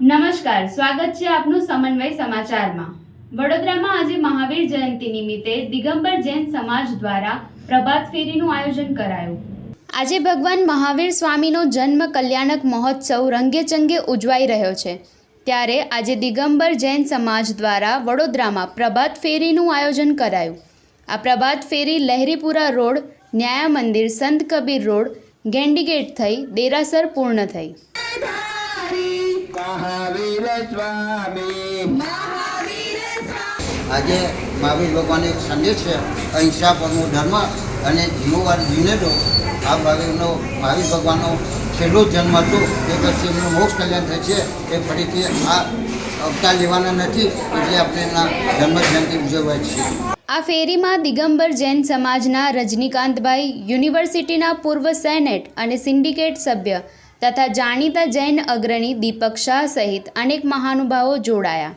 નમસ્કાર સ્વાગત છે આપનું સમન્વય સમાચારમાં. વડોદરામાં આજે મહાવીર જયંતિ નિમિત્તે દિગંબર જૈન સમાજ દ્વારા પ્રભાત ફેરીનું આયોજન કરાયું. આજે ભગવાન મહાવીર સ્વામીનો જન્મ કલ્યાણક મહોત્સવ રંગેચંગે ઉજવાઈ રહ્યો છે. ત્યારે આજે દિગંબર જૈન સમાજ દ્વારા વડોદરામાં પ્રભાત ફેરીનું આયોજન કરાયું. આ પ્રભાત ફેરી લહેરીપુરા રોડ ન્યાય મંદિર સંત કબીર રોડ ગેન્ડીગેટ થઈ દેરાસર પૂર્ણ થઈ. મહાવીર સ્વામી આજે મહાવીર ભગવાનનો એક સંદેશ છે અહિંસા પરનો ધર્મ અને જીવોવાર જીવને દો આ મહાવીરનો મહાવીર ભગવાનનો છેલ્લો જન્મ હતો. એ પછી એમનું મોક્ષ કલ્યાણ થાય છે. એ ફરીથી આ અવતાર લેવાના નથી એટલે આપણે એમના જન્મ જયંતિ ઉજવવા છીએ. આ ફેરીમાં દિગંબર જૈન સમાજના રજનીકાંતભાઈ યુનિવર્સિટીના પૂર્વ સેનેટ અને સિન્ડિકેટ સભ્ય તથા જાણીતા જૈન અગ્રણી દીપક શાહ સહિત અનેક મહાનુભાવો જોડાયા.